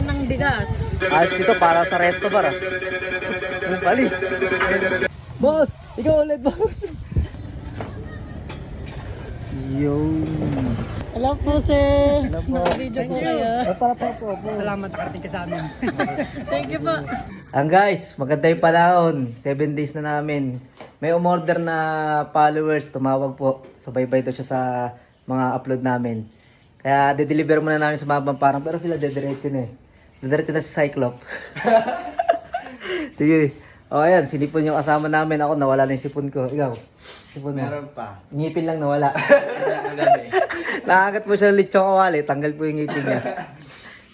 kumukuha ng bigas. Ayos dito para sa resto bar ah. Ang balis. Boss! Ikaw ulit boss! Yung... Hello po, sir. Hello po. Naka-video po kayo. para pa po po. Salamat nakarating ka sa amin. Thank you po. Ang guys, maganda yung panahon. 7 days na namin. May umorder na followers, tumawag po. Subaybay daw siya sa mga upload namin. Kaya de-deliver muna namin sa mga bamparang pero sila dediretso na eh. Dediretso na si Cyclop. Sige. O ayan, sinipon yung kasama namin. Ako nawala na yung sipon ko. Ikaw, sipon mo. Meron pa. Ngipin lang nawala. Nakagat mo siya ng lechong kawali, tanggal po yung ngipin niya.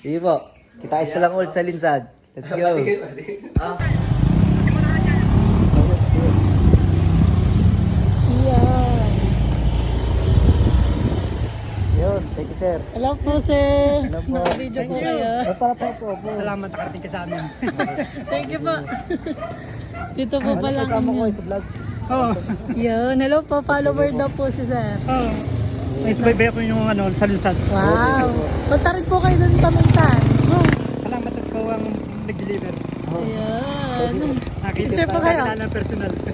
Sige po. Kita isa lang ulit sa linsad. Let's go. Yeah. Yun, thank you sir. Hello po, sir. Hello po. Naka-video po kayo. para pa po po. Salamat nakarating ka sa amin. Thank you po. Dito po pala. Kasama ko sa vlog. Oo. Yun. Hello po, follower daw po si sir. Oo. May subaybay ako yung ano, sa Lunsad. Wow. Punta rin po kayo dun sa Minsan. Salamat at ikaw ang nag-deliver. Ayan. Nakita Picture po kayo. ng personal.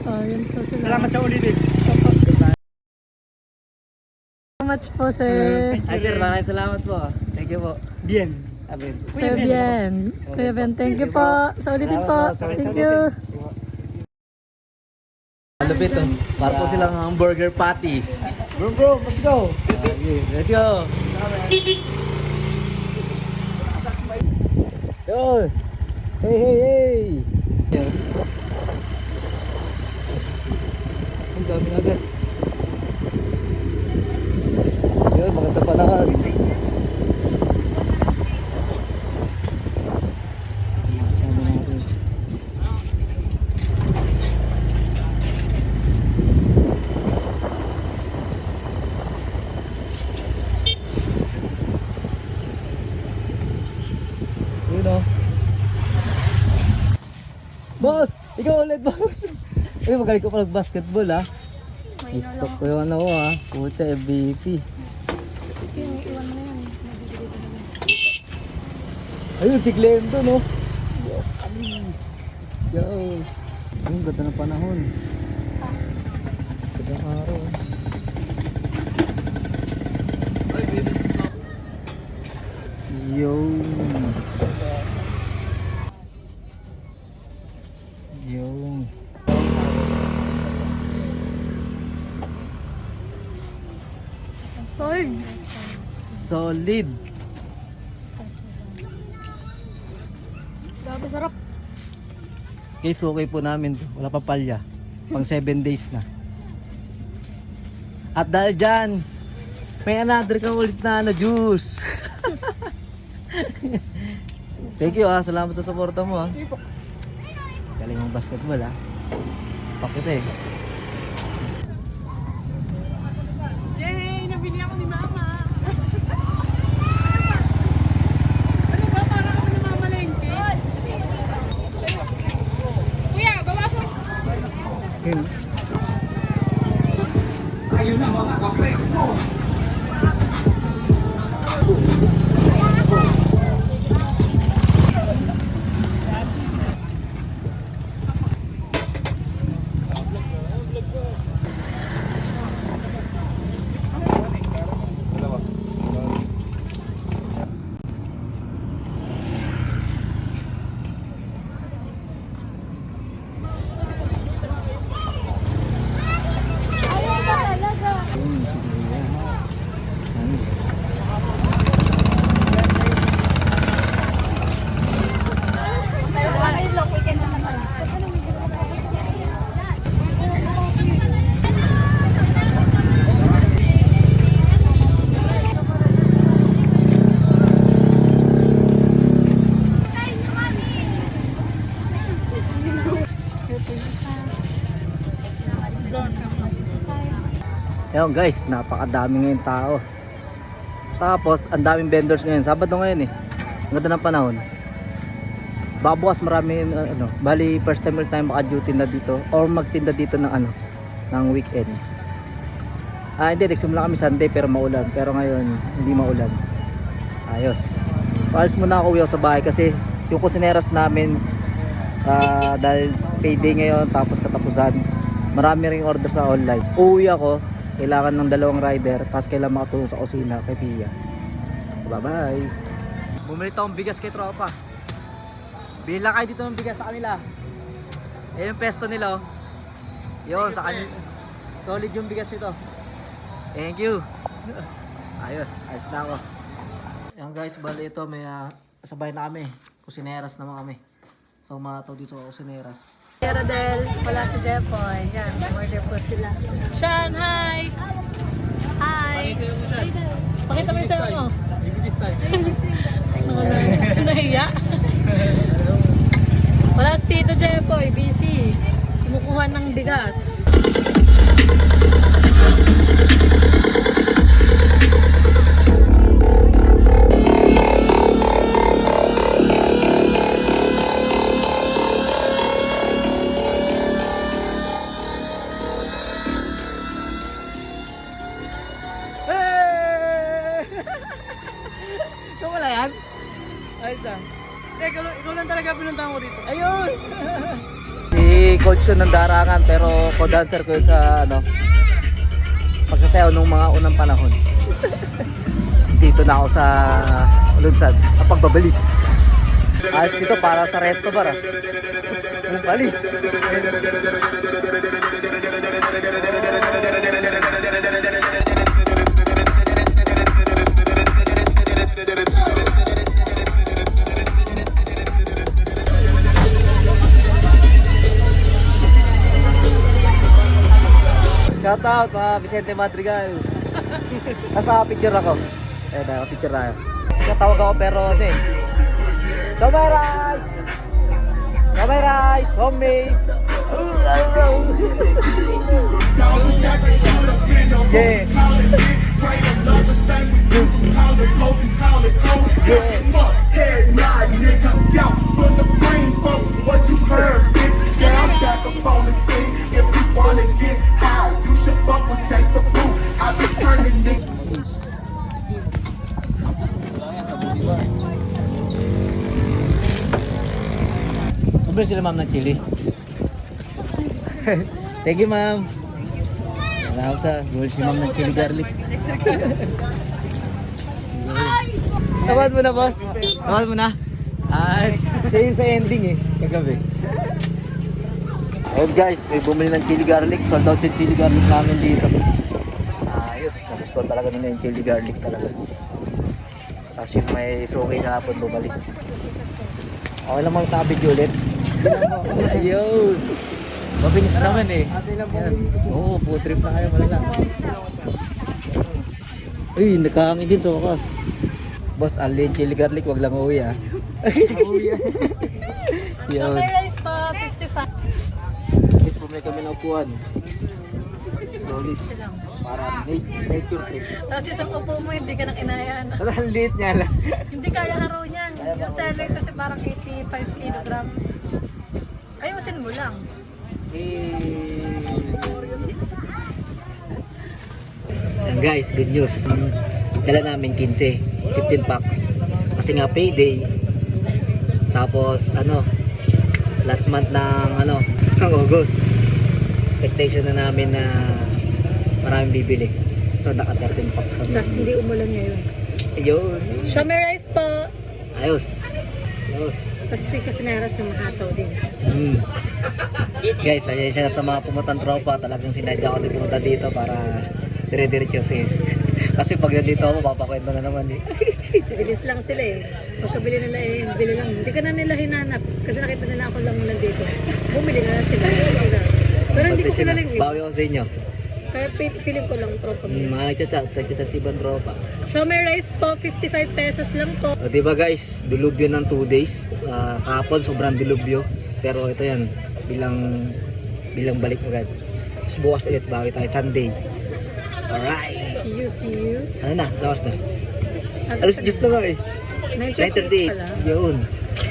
Oh, yun po. Salamat sa ulitin. Much po, sir. Ay sir, maraming salamat po. Thank you po. Bien. Abin. Sir Bien. Kuya Ben, thank you po. Sa ulitin po. Thank you. Malupit oh. Para po silang hamburger patty. Bro, bro, let's go. Okay, let's go. Yo. Hey, hey, hey. Ang dami na agad. Yun, maganda pa lahat. Kasama natin. Yun o. Boss! Ikaw ulit, boss! Uy, magaling ko pa nag-basketball, ha? Tiktok ko yung ano ko, ha? Pucha, MVP. Ayun, si Glenn doon, no? Yo! Yung ganda ng panahon. Gandang araw, eh. Yung. Yung. Hoy. Solid. Grabe sarap. Guys, okay po namin. to. Wala pa palya. Pang 7 days na. At dahil dyan, may another kang ulit na ano, juice. Thank you ah. Salamat sa suporta mo ah. Galing mong basketball ah. Pakit eh. Ayun guys, napakadami ngayon tao. Tapos, ang daming vendors ngayon. Sabado ngayon eh. Ang ganda ng panahon. Babukas marami uh, ano, bali first time ulit tayo maka-duty na dito or magtinda dito ng ano, ng weekend. Ah, hindi, nagsimula kami Sunday pero maulan. Pero ngayon, hindi maulan. Ayos. Paalis muna ako ako sa bahay kasi yung kusineras namin ah, dahil payday ngayon tapos katapusan marami ring order sa online. Uuwi ako, kailangan ng dalawang rider tapos kailangan makatulong sa kusina kay Pia. Bye bye. Bumili akong bigas kay tropa. Bili lang kayo dito ng bigas sa kanila. Eh yung pesto nila oh. Yun, sa kanila. Solid yung bigas nito. Thank you. Ayos, ayos na ako. Yan guys, bali ito may ah, sabay na kami. Kusineras naman kami. So umataw dito sa kusineras. Rodel, wala si Jepoy. Yan, order po sila. Sean, hi! Hi! Pakita mo yung sayo mo. Nahiya. Wala si Tito Jepoy, busy. Kumukuha ng bigas. Ayos ah. Ikaw, ikaw lang talaga pinuntahan ko dito. Ayun! si coach yun ng darangan pero co-dancer ko yun sa ano pagkasayaw nung mga unang panahon. dito na ako sa Lunsad kapag babalik. Ayos dito para sa resto bar. Ang balis. Shout out sa Vicente Madrigal. Nasa picture ako. Eh, na picture na. Katawag ako pero ano eh. Kamay rice! Kamay rice! Homemade! yeah! Bumili sila ma'am ng chili. Thank you ma'am. Wala sa bumili si ma'am ng chili garlic. Tawad mo na boss. Tawad mo na. Ay, siya sa ending eh. Kagabi. Ayun guys, may bumili ng chili garlic. Sold out yung chili garlic namin dito. Ayos, nagustuhan talaga nila yung chili garlic talaga. Tapos yung may suki kahapon bumalik. Okay lang mag-tabid ulit. Ayun. Mabilis naman eh. Yan. Oo, po trip na kayo malala. Uy, nakahangin din sa wakas. Boss, alin chili garlic, wag lang uwi ah. Uwi Yun. Kamay rice po, 55. Guys, bumili kami ng upuan. Solid. Para na- nature trip. Tapos isang upo mo, hindi ka na kinayan. Ang liit niya lang. Hindi kaya haro niyan. Yung seller kasi parang 85 kilograms. Ayusin mo lang. And guys, good news. Dala namin 15, 15 packs. Kasi nga payday. Tapos ano, last month ng ano, ng August. Expectation na namin na maraming bibili. So naka 13 packs kami. Tapos hindi umulan ngayon. Ayun. Shame rice po. Ayos. Ayos. Kasi kasi naras yung mahataw din. Mm. Guys, pasensya na sa mga pumutang tropa. Talagang sinadya ko din pumunta dito para dire-diretso sis. Kasi pag nandito ako, papakwento na naman eh. Bilis lang sila eh. Pagkabili nila eh, bili lang. Hindi ka na nila hinanap. Kasi nakita nila ako lang nandito. Bumili na lang sila. Pero hindi ko kilala yung Bawi ako sa inyo. Kaya feeling ko lang tropa. Mm, mga nagchat-chat, nagchat ibang tropa. Shome rice po, 55 pesos lang po. O, diba guys, dilubyo ng 2 days. Ah, kahapon, sobrang dilubyo. Pero ito yan, bilang bilang balik agad. Tapos bukas ulit, bawi tayo Sunday. Alright! See you, see you. Ano na, lawas na. Alas just na nga eh. 9.38 pala. 9.38, yun.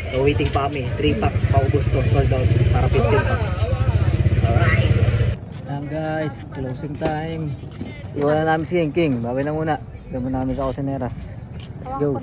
So, waiting pa kami. 3 packs, paubos to, sold out para 15 packs. Alright! Ayan guys, closing time. Iwan na namin si King King, bawi na muna. Doon namin sa Osineras. Let's go.